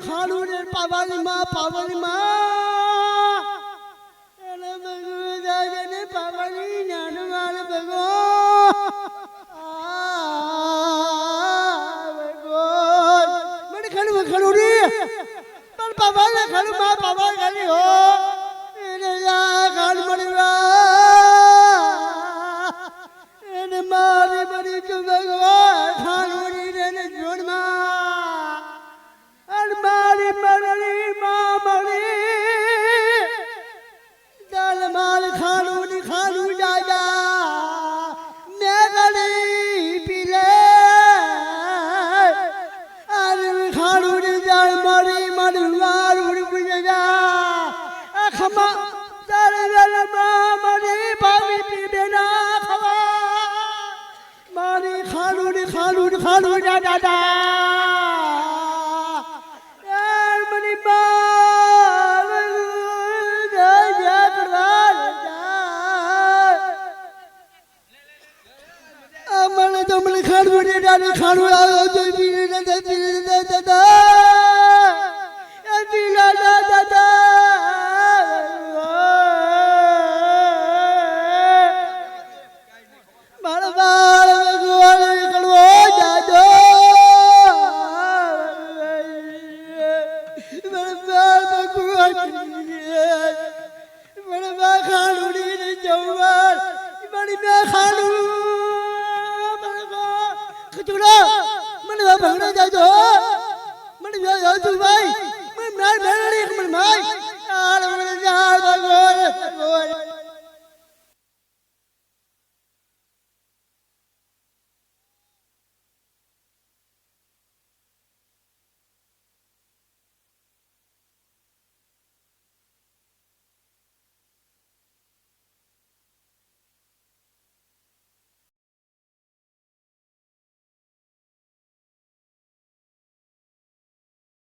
પાવાની માં પાવાની માં એને ભગવાન. દાદાને પાવાની નાનું ભગો ભગવાન મને ખાડું ખડું રે પણ પાવાને ખાડું માં પાવા ખાલી હો એને ખાડ મળી એને મારી બની અખમા તારે દલમાં મળી ભાવી પીબે ના ખવા મારી ની ખાનું જા દાદા ને ખાડું આવ્યો દાદા. મારા બા ખાડુડી ને જવાર મારી બે ખાડું ખચુડો મને બા જાજો મને જાજો મને મને ભાઈ